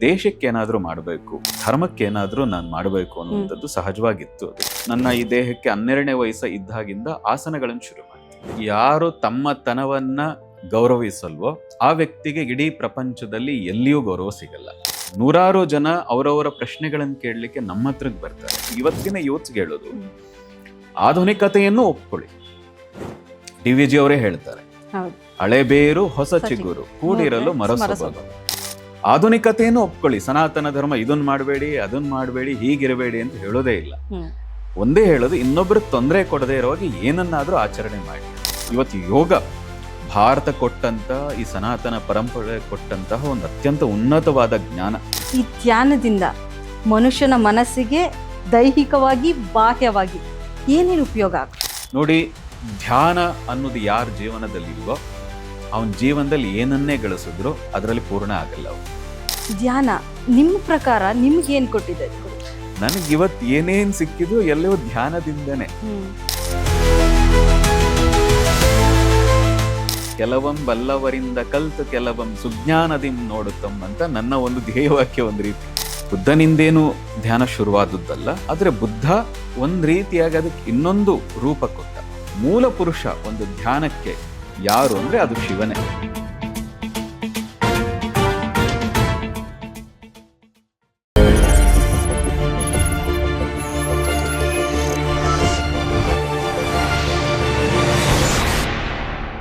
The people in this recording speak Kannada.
ದೇಶಕ್ಕೆ ಏನಾದ್ರೂ ಮಾಡಬೇಕು ಧರ್ಮಕ್ಕೆ ಏನಾದ್ರೂ ನಾನು ಮಾಡಬೇಕು ಅನ್ನುವಂಥದ್ದು ಸಹಜವಾಗಿತ್ತು ಅದು. ನನ್ನ ಈ ದೇಹಕ್ಕೆ ಹನ್ನೆರಡನೇ ವಯಸ್ಸ ಇದ್ದಾಗಿಂದ ಆಸನಗಳನ್ನು ಶುರು ಮಾಡಿದೆ ಯಾರು ತಮ್ಮ ತನವನ್ನ ಗೌರವಿಸಲ್ವೋ ಆ ವ್ಯಕ್ತಿಗೆ ಇಡೀ ಪ್ರಪಂಚದಲ್ಲಿ ಎಲ್ಲಿಯೂ ಗೌರವ ಸಿಗಲ್ಲ. ನೂರಾರು ಜನ ಅವರವರ ಪ್ರಶ್ನೆಗಳನ್ನು ಕೇಳಲಿಕ್ಕೆ ನಮ್ಮ ಹತ್ರಕ್ಕೆ ಬರ್ತಾರೆ. ಇವತ್ತಿನ ಯೂತ್ಸ್ಗೆ ಹೇಳೋದು ಆಧುನಿಕತೆಯನ್ನು ಒಪ್ಕೊಳ್ಳಿ. ಡಿ ವಿ ಜಿ ಅವರೇ ಹೇಳ್ತಾರೆ. ಹಳೆ ಬೇರು ಹೊಸ ಚಿಗುರು. ಕೂಡಿರಲು ಮರಸೊಬಗು. ಆಧುನಿಕತೆಯನ್ನು ಒಪ್ಕೊಳ್ಳಿ. ಸನಾತನ ಧರ್ಮ ಇದನ್ನ ಮಾಡಬೇಡಿ ಅದನ್ನ ಮಾಡಬೇಡಿ ಹೀಗಿರಬೇಡಿ ಅಂತ ಹೇಳೋದೇ ಇಲ್ಲ. ಒಂದೇ ಹೇಳೋದು ಇನ್ನೊಬ್ಬರು ತೊಂದರೆ ಕೊಡದೇ ಇರೋವಾಗಿ ಏನನ್ನಾದರೂ ಆಚರಣೆ ಮಾಡಿ. ಇವತ್ತು ಯೋಗ ಭಾರತ ಕೊಟ್ಟಂತ ಈ ಸನಾತನ ಪರಂಪರೆ ಕೊಟ್ಟಂತಹ ಒಂದು ಅತ್ಯಂತ ಉನ್ನತವಾದ ಜ್ಞಾನ. ಈ ಧ್ಯಾನದಿಂದ ಮನುಷ್ಯನ ಮನಸ್ಸಿಗೆ ದೈಹಿಕವಾಗಿ ಬಾಹ್ಯವಾಗಿ ಏನೇನು ಉಪಯೋಗ ಆಗುತ್ತೆ? ನೋಡಿ ಧ್ಯಾನ ಅನ್ನೋದು ಯಾರ ಜೀವನದಲ್ಲಿ ಇಲ್ವೋ ಅವನ ಜೀವನದಲ್ಲಿ ಏನನ್ನೇ ಗಳಿಸಿದ್ರು ಅದರಲ್ಲಿ ಪೂರ್ಣ ಆಗಲ್ಲ ಅವ್ನು. ಧ್ಯಾನ ನಿಮ್ಮ ಪ್ರಕಾರ ನಿಮ್ಗೆ ಏನ್ ಕೊಟ್ಟಿದೆ? ನನಗೆ ಇವತ್ತು ಏನೇನ್ ಸಿಕ್ಕಿದ್ರು ಎಲ್ಲವೂ ಧ್ಯಾನದಿಂದನೇ. ಕೆಲವಂ ಬಲ್ಲವರಿಂದ ಕಲ್ತು ಕೆಲವಂ ಸುಜ್ಞಾನದಿಂದ ನೋಡುತ್ತಮ್ಮ ಅಂತ ನನ್ನ ಒಂದು ಧ್ಯೇಯವಾಕ್ಯ ಒಂದು ರೀತಿ ಬುದ್ಧನಿಂದೇನು ಧ್ಯಾನ ಶುರುವಾದದ್ದಲ್ಲ ಆದರೆ ಬುದ್ಧ ಒಂದು ರೀತಿಯಾಗಿ ಅದಕ್ಕೆ ಇನ್ನೊಂದು ರೂಪ ಕೊಟ್ಟ ಮೂಲ ಪುರುಷ ಒಂದು ಧ್ಯಾನಕ್ಕೆ ಯಾರು ಅಂದ್ರೆ ಅದು ಶಿವನೇ.